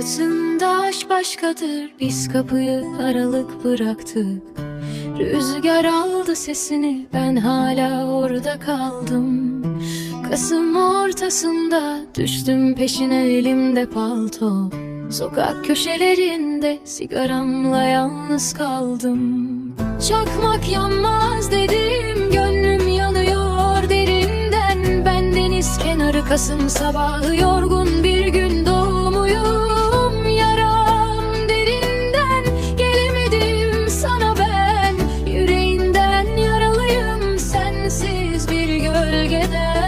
Arkasında aşk başkadır. Biz kapıyı aralık bıraktık. Rüzgar aldı sesini Ben hala orada kaldım. Kasım ortasında Düştüm peşine elimde palto. Sokak köşelerinde Sigaramla yalnız kaldım. Çakmak yanmaz dedim Gönlüm yanıyor derinden. Ben deniz kenarı Kasım sabahı Yorgun bir together.